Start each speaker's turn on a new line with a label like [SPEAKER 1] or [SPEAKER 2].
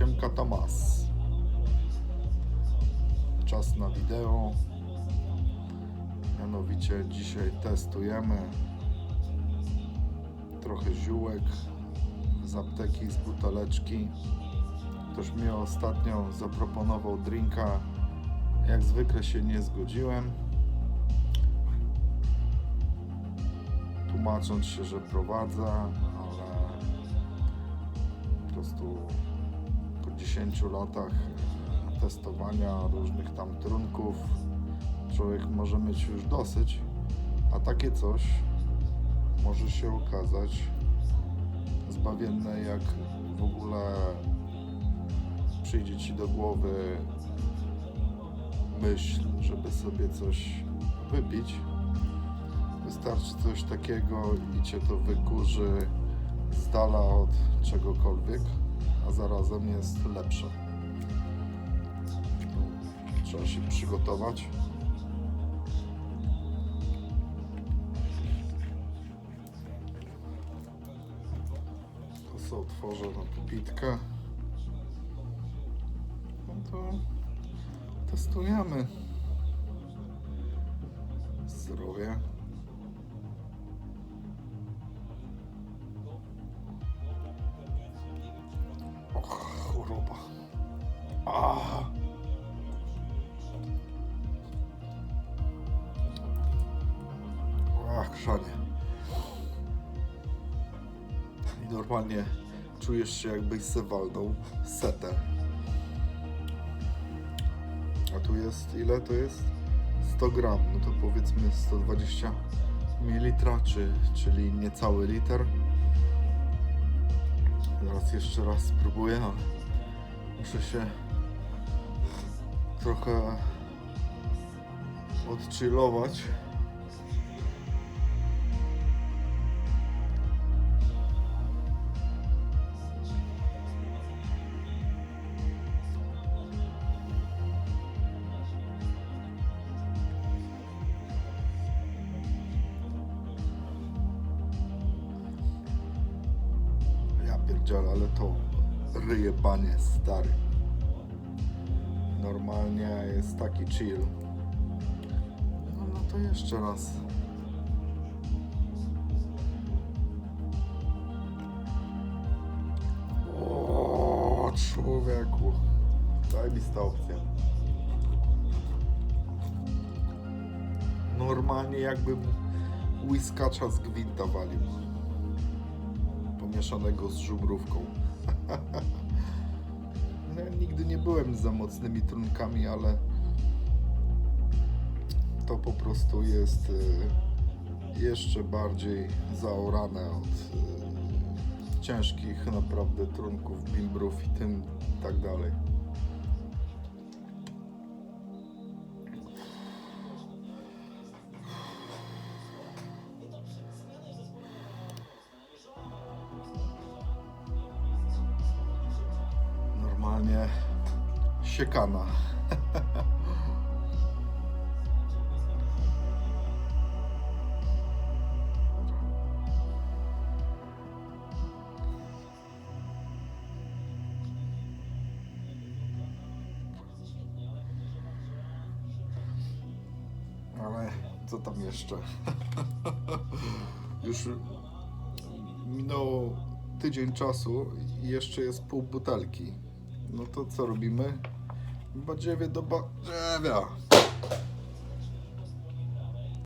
[SPEAKER 1] Siemka Tomas. Czas na wideo. Mianowicie dzisiaj testujemy trochę ziółek z apteki, z buteleczki. Ktoś mi ostatnio zaproponował drinka. Jak zwykle się nie zgodziłem. Tłumacząc się, że prowadzę, ale po prostu 10 latach testowania różnych tam trunków człowiek może mieć już dosyć, a takie coś może się okazać zbawienne jak w ogóle przyjdzie ci do głowy myśl, żeby sobie coś wypić. Wystarczy coś takiego i cię to wykurzy z dala od czegokolwiek, a zarazem jest lepsze. Trzeba się przygotować. To sobie otworzę na popitkę. No to testujemy. Zdrowie. Choroba. Ah. Ach, chrzanie. I normalnie czujesz się jakbyś se setę. A tu jest, ile to jest? 100 gram, no to powiedzmy 120 ml, czy, czyli niecały liter. Zaraz jeszcze raz spróbuję, ale muszę się trochę odchillować. Ja pierdzielę, ale to ryje banie stary. Normalnie jest taki chill. No, no to jeszcze raz. O, człowieku. Zajebista opcja. Normalnie jakbym whiskacza z gwinta walił pomieszanego z żubrówką. no, nigdy nie byłem za mocnymi trunkami, ale to po prostu jest y, jeszcze bardziej zaorane od y, ciężkich naprawdę trunków, bimbrów i tym tak dalej. Normalnie siekana. Ale co tam jeszcze? Już minął tydzień czasu i jeszcze jest pół butelki. No to co robimy? Badziewie do badziewia.